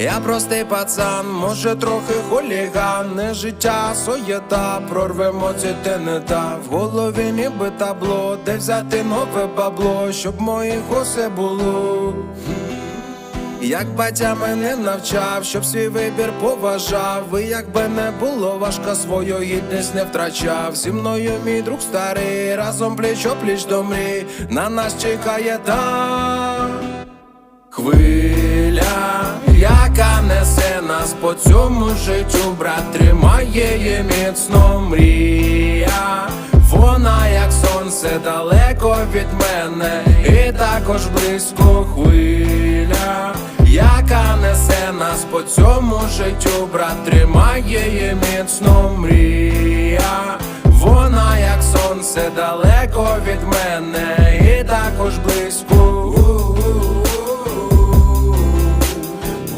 Я простий пацан, може трохи хуліган, не життя соєта, прорвемо ці ти не та в голові ніби табло, де взяти нове бабло, щоб моїх усе було. Як батя мене навчав, щоб свій вибір поважав, і якби не було важко, свою гідність не втрачав. Зі мною мій друг старий, разом пліч опліч до мрій, на нас чекає та нас по цьому життю, брат, тримає її міцно мрія. Вона, як сонце, далеко від мене, і також близько хвиля, яка несе нас по цьому життю, брат, тримає її міцно мрія. Вона, як сонце, далеко від мене, і також близько